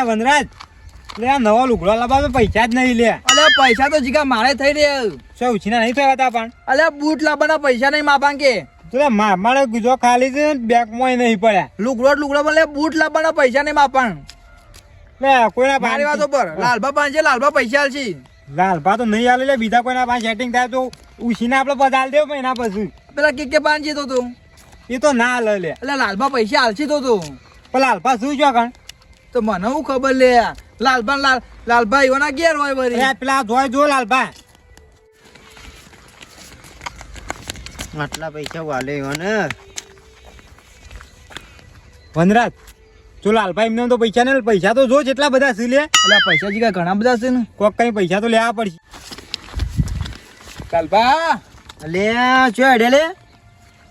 અલ્યા વનરાજ. લે આ નવા લુગડા લાવવા પૈસા જ નહીં લે. અલે પૈસા તો જીગા મારે થઈ રહ્યા. સો ઉછીના નહીં થયા હતા પણ? અલે બૂટ લાવવાના પૈસા નહીં માપા કે તું મામાને ગુજો ખાલી છે બેગમાં નહીં પડ્યા. લુગડો લુગડો બોલે બૂટ લાવવાના પૈસા નહીં માપા લે કોઈના મારી વાતો પર લાલભા પાંચે લાલબા પૈસા આલશી લાલભા તો નહીં આલે લે બીજા કોઈના પાસે સેટિંગ થાય તો ઉછીને આપણે બધા દેવ એના પછી. પેલા કે કે પાંચે તો તું? એ તો ના લે લે. એટલે લાલબા પૈસા આલશે તો તું. પણ લાલભા શું છો કણ તો મને હું ખબર લે? લાલબા લાલ લાલભાઈ એવાના ઘેર હોય વળી પેલા જોઈ જો લાલભા આટલા પૈસા વાલે ને વનરાજ જો લાલભાઈ એમને તો પૈસા ને પૈસા તો જો જેટલા બધા છે લે. એટલે પૈસા જીગા ઘણા બધા છે ને? કોક કઈ પૈસા તો લેવા પડશે. લાલબા લે ચો હેડે લે?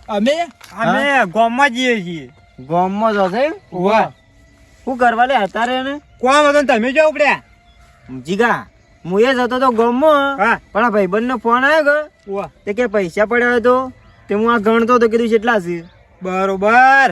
અમે? અમે ગામમાં જઈએ છીએ. ગોમમાં જશે વાહ. શું કરવા લે અત્યારે ને? કોણ હતો તમે જો ઉપડ્યા? જીગા હું એ જતો તો ગમો. હા. પણ ભાઈ ભાઈબંધ નો ફોન આવ્યો કે તે કે પૈસા પડ્યા હોય તો? તે હું આ ગણતો તો કીધું કેટલા છે. બરોબર.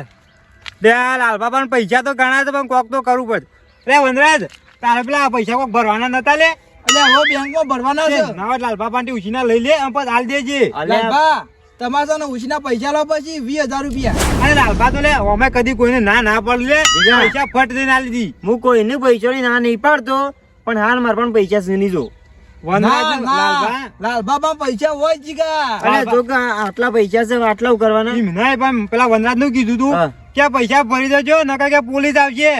બે લાલભા પણ પૈસા તો ઘણા છે પણ કોક તો કરવું પડે. રે વનરાજ તારે પેલા પૈસા કોક ભરવાના નતા લે? એટલે હવે બેંકમાં ભરવાના છે. નવા લાલભા પાટી ઉછીના લઈ લે અને પછી હાલ દેજે. અલ્યા લાલબા તમારે તો ઉછીના પૈસા લો પછી વીસ હજાર રૂપિયા. અરે લાલભા તો લે અમે કદી કોઈને ના ના પડ લે. પૈસા ફટ દઈને ના લીધી હું કોઈને પૈસાની ના નહીં પાડતો પણ હાલ મારે પણ પૈસા સુની જો. વનરાજ ના, ના. લાલભા? લાલબા પૈસા હોય જીગા. અરે જો આટલા પૈસા છે આટલા કરવાના? પણ પેલા વનરાજનું કીધું તું કે પૈસા ભરી દેજો નકર કે પોલીસ આવશે.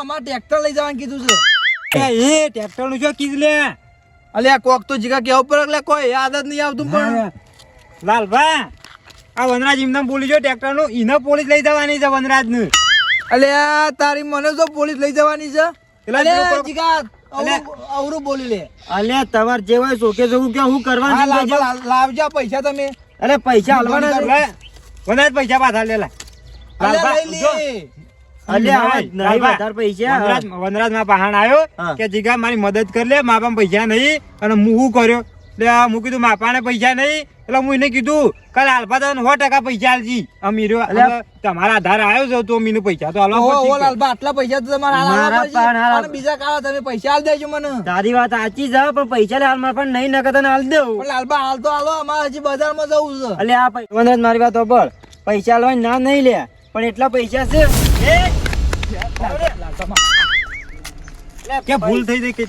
અમારે ટ્રેક્ટર લઈ જવાનું કીધું છે. કે એ ટ્રેક્ટરનું શું કીધું લે? અલ્યા કોક તો જીગા કેવું પડે એટલે કોઈ યાદ જ નહીં આવતું પણ. લાલભા આ વનરાજ એમને બોલી જો ટ્રેક્ટરનું એને પોલીસ લઈ જવાની છે વનરાજનું અલ્યા તારી મને તો પોલીસ લઈ જવાની છે? એટલે અલ્યા, જીગા અવરું- બોલી લે. અલ્યા તમારે જે હોય શોકે જવું કે હું કરવા કરવાનું લાવજો, લાવજો પૈસા તમે. અરે પૈસા હલવાના છે. વનરાજ પૈસા પાછા લે લે. અલ્યા, લાલભા, લઈ જો. લે. અલ્યા હવે નહીં, નહીં લાલભા. વધારે પૈસા વનરાજ વનરાજમાં પહાણ આવ્યો કે જીગા મારી મદદ કરી લે મારા પાસે પૈસા નહીં. અને હું કર્યો? એટલે હું કીધું માપાને પૈસા નહીં. એટલે હું એને કીધું કાલ આલ્ફા તને સો ટકા પૈસા આલજી અમીરો તમારા આધાર આવ્યો છે તો મીનું પૈસા તો પડશે. લાલબા, આટલા પૈસા તો તમારે બીજા કાળા તમે પૈસા આલ દેજો મને. તારી વાત સાચી છે પણ પૈસા હાલમાં પણ નહીં નકર તને હાલ દેવું પણ આલ્ફા હાલ તો હાલો અમારે હજી બજારમાં જવું છે. એટલે આ પૈસા મારી વાત ઉપર પૈસા હાલવાની ના નહીં લે પણ એટલા પૈસા છે. કે ભૂલ થઈ ગઈ કે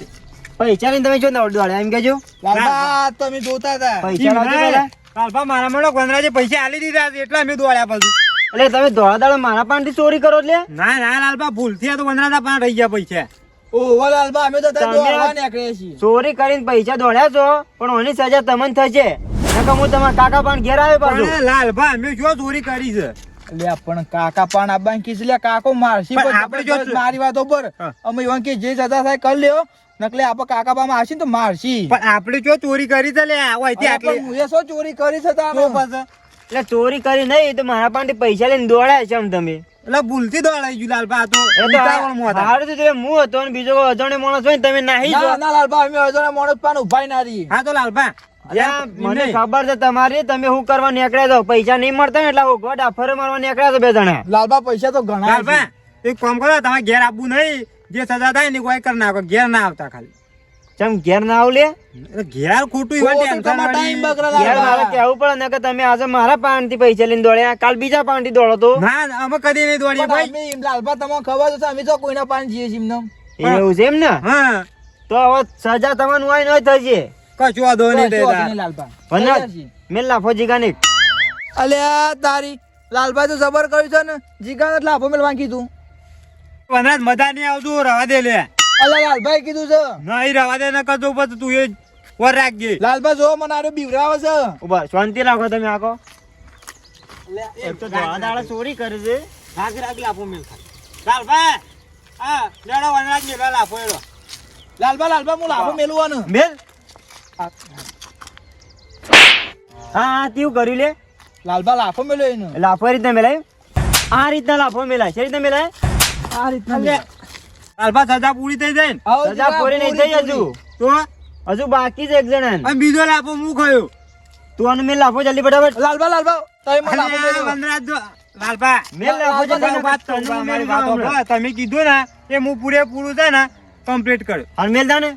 પૈસા લઈને તમે જો દોડે એમ કેજો લાલબા તમે જોતા હતા. પૈસા લાવજો પહેલા. મારા મળો વનરાજે પૈસા આલી દીધા એટલે અમે દોડ્યા પછી. એટલે તમે દોડા દાડો મારા પાસેથી ચોરી કરો એટલે? ના ના લાલબા ભૂલથી આ તો વનરાજ પાન રહી ગયા પૈસા. લાલબા તો ચોરી કરીને પૈસા દોડ્યા છો પણ ઓની સજા તમને થશે. હું તમારા કાકા પણ ઘેર આવ્યો પાછું. લાલભા અમે જો ચોરી કરી છે. લે પણ કાકા પણ આબાન કીધું કાકો મારશી પણ પણ આપણે જો- મારી વાતો પર અમે એવા કે જે સજા થાય કરી લ્યો. નકલે આપણે કાકા બામાં આવશે ને તો મારશી. પણ આપણે જો ચોરી કરી છે લે આવો અહીંથી અરે હું એ શું ચોરી કરી છે? તો પાછા. એટલે ચોરી કરી નહીં તો મારા પાસે પૈસા લઈને દોડાય છે આમ તમે. એટલે ભૂલથી દોડાઈ ગયું લાલભા તો. હારું તો તમે હું હતો બીજો અજાણ્યો માણસ હોય તમે નાહી ના જો અમે અજાણ્યા માણસ પાન ઉભાઈ ના રહી હા તો લાલભા મને ખબર છે તમારી તમે શું કરવા નીકળ્યા છો? પૈસા નહીં મળતા ને એટલે ગોડા ફરે મારવા નીકળ્યા છો બે જણા. લાલબા પૈસા તો ઘણા લાલભા એક કામ કરો તમારે ઘેર આપવું નહીં. જે સજા થાય ને કોઈ કરી નાખો ઘેર ના આવતા ખાલી. ચમ ઘેર ના આવ લે એટલે ઘેર ખોટું તો તમારે. કેવું પડે ને કે તમે આજે મારા પાનથી પૈસા લઈને દોડ્યા કાલ બીજા પાનથી દોડો તો. ના ના, અમે કદી નહીં દોડીએ પણ ભાઈ. એમ તમને ખબર છે અમે તો કોઈના પાન જઈએ છીએ. એવું છે એમ ને? હા. તો હવે સજા તમને હોય નહીં થશે. કશું વાંધો નહીં છીએ. મેં લાફો જીગાની અલ્યા તારી લાલભાઈ તો જબર કર્યું છે ને. જીગાને જ લાભો મેળવા કીધું. વનરાજ મજા નહીં આવતું રવા દે લે. અલ્યા લાલભાઈ કીધું છે. નહીં રવા દે ન કરતો પછી તું એ વર રાખજે. લાલભાઈ જો મને આરે બીવરાવે છે. ઊભા શાંતિ રાખો તમે આખો. એક તો ધોળા દાડા ચોરી કરે છે. રાગ રાગ લાપો મેલ હા લેડો વનરાજ મેળવા લાપો એલો લાલબા લાલબા હું લાભો મેળવાનું મેલ? હા. હા તેવું કર્યું લે. લાલબા લાફો મેળ્યો એનો. લાફો રીતના મેલાય. આ રીતના લાફો મેલાય. છે રીતના મેલાય? આ રીતના લાલભા સજા પૂરી થઈ જાય ને? સજા પૂરી નહીં થઈ હજુ. તો હજુ બાકી છે એક જણા અને બીજો લાપો હું ખયો. તું અને મેં લાફો જલ્દી ફટાફટ. લાલબા લાલબા તમે લાફો જો- લાલભા લાફો જલ્દી વાત. કરો, મારી વાત. તમે કીધું ને એ હું પૂરેપૂરું છે ને કમ્પ્લીટ કર. હાલ મેલ દાને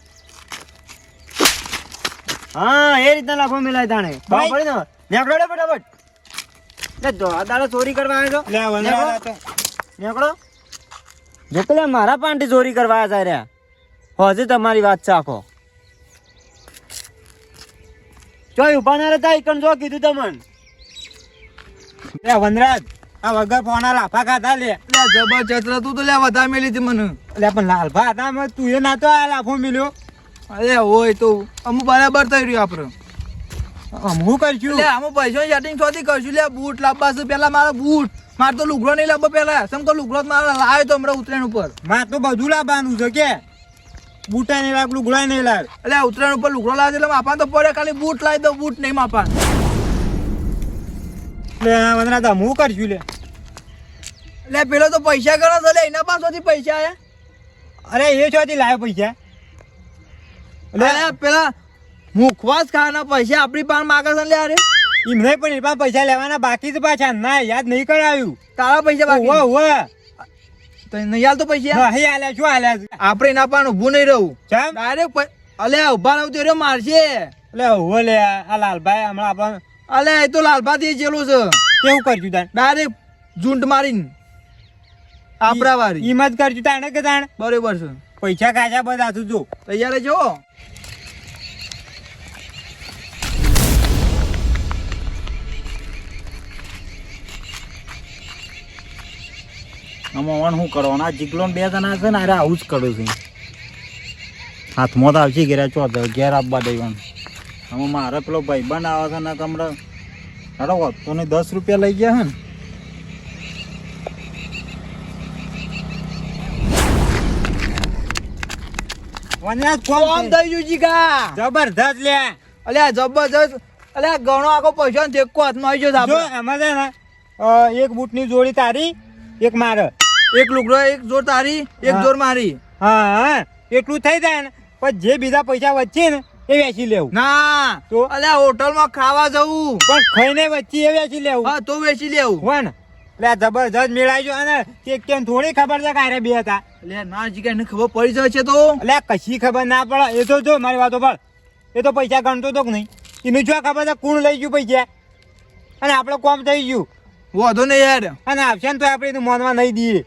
હા એ રીતના લાફો મેલાય દાણે. પડી ને નેકડો ફટાફટ. લે દાડો ચોરી કરવા આવ્યો છો લે વનરાજ આ તો નીકળો જો પેલા મારા પાંટી ચોરી કરવા આવ્યા રહ્યા હજી તમારી વાત આખો. ચોય ઊભા ના રહેતા ઈકણ જો કીધું તમને. લે વનરાજ આ વગર ફોના લાફા ખાધા લે. લે જબરજસ્ત તું તો લે વધારે મેલી હતી મને. લે પણ લાલભા હતા તું એ ના તો આ લાફો મિલ્યો. અરે હોય તો. અમુક બરાબર થઈ રહ્યું આપણે અમુ હું કરશું. લે અમુ પૈસો સેટિંગ થોડી કરશું. લે બૂટ લાવવા છે પેલા મારા બૂટ. મારે તો લુગડો નહીં લાવવો પેલા સમ તો લુગડો મારે લાવ્યો તો હમણાં ઉત્તરાયણ ઉપર. મારે તો બધું લાવવાનું છે કે. બૂટા નહીં લાગ લુગડા નહીં લાગ એટલે ઉત્તરાયણ ઉપર લુગડો લાવે એટલે માપા તો પડે ખાલી બૂટ લાવી દો બૂટ નહીં માપા. એટલે વંદના તો હું કરશું લે. એટલે પેલો તો પૈસા ગણો તો લે એના પાસેથી પૈસા આયા? અરે એ છોથી લાવ્યો પૈસા. એટલે પેલા મુખવાસ ખાવાના પૈસા આપણી પાસે માગે છે લે અરે. એમ નહીં પણ એ પાસે પૈસા લેવાના બાકી જ પાછા ના યાદ નહીં કરાવ્યું તારા પૈસા બાકી? બાકી ઓવે તો નહીં હાલ તો પૈસા? હા હાલ્યા શું હાલ્યા છે? આપણે એના પણ ઊભું નહીં રહું. ચમ? ડાયરેક્ટ અલે ઊભા રહું તો એ મારશે. એટલે ઓવે લે આ લાલભાઈ હમણાં આપણ અલે એ તો લાલભાથી જેલું છે. કેવું કરજું તાણ? ડાયરેક્ટ ઝૂંટ મારીને. આપણા વાર. ઈમ જ કરજું તાણે કે તાણ? બરોબર છે. પૈસા ખાસા બધા તું જો. તૈયાર છો આમાં શું કરવાનું? આ જીગલો ને બે જણા છે ને અરે આવું જ કરું છું. હાથમાં તો આવશે ઘેરા ચો ઘેર આપવા દેવાનું. આમાં મારે પેલો ભાઈબંધ આવે છે ને તમને હાડો વધતો ને દસ રૂપિયા લઈ ગયા હે ને. જબરદસ્ત લે. અલ્યા આ જબરજસ્ત અલે આ ઘણો આખો પૈસા ને ટેકો હાથમાં આવી ગયો છે એમાં છે ને અ, એક બૂટની જોડી તારી એક મારે. એક લુગડો એક જોર તારી એક જોર મારી. હા એટલું થઈ જાય ને પછી જે બીજા પૈસા વચ્ચે ને એ વેચી લેવું. ના. તો? અલે આ હોટલમાં ખાવા જવું. પણ ખાઈને વચ્ચે એ વેચી લેવું. હા તો વેચી લેવું. હોય ને. એટલે જબરજસ્ત મેળાઈ ગયો અને તે કેમ થોડી ખબર છે કારે બે હતા. એટલે ના જીગા એને ખબર પડી જાય છે તો. એટલે કશી ખબર ના પડે. એ તો જો મારી વાતો પર. એ તો પૈસા ગણતો તો કે નહીં. એનું જો ખબર છે? કોણ લઈ ગયું પૈસા? અને આપણે કોમ થઈ ગયું. વાંધો નહીં યાર. અને આવશે ને તો આપણે એનું માનવા નહીં દઈએ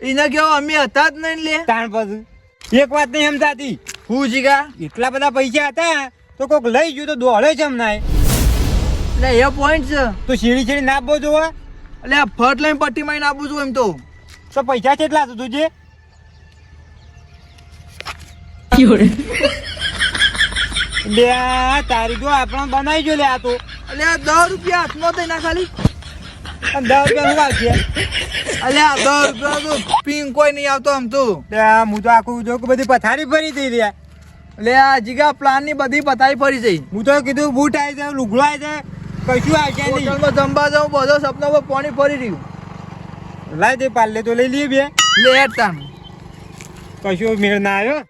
એને કેવો અમે હતા જ નહીં લે. તાણ પછી. એક વાત નહીં સમજાતી. હું જીગા? એટલા બધા પૈસા હતા તો કોક લઈ ગયું તો દોડે છે હમણાં એટલે એ પોઈન્ટ છે. તો સીડી સીડી નાખવો જોવે એટલે આ ફટ લઈને પટ્ટી મારીને નાપું છું એમ તો. તો પૈસા કેટલા હતું તુજે બે તારી જો આપણે બનાવી જો લે આ તો. એટલે આ દસ રૂપિયા હાથમાં થઈ ના ખાલી. દસ રૂપિયા શું આવશે એટલે આ દસ રૂપિયા તો પિંક કોઈ નહીં આવતો આમ તો તે હું તો આખું જો કે બધી પથારી ફરી થઈ રહ્યા એટલે આ જીગા પ્લાનની બધી પથારી ફરી જઈ હું તો કીધું બૂટ આવી જાય લુગડો આવી જાય કશું આવશે નહીં જમવા જાઉં બધો સપનામાં પાણી ફરી રહ્યું લાય દે પાલે તો લઈ લઈએ બે લે તાણ કશું મેળ ના આવ્યો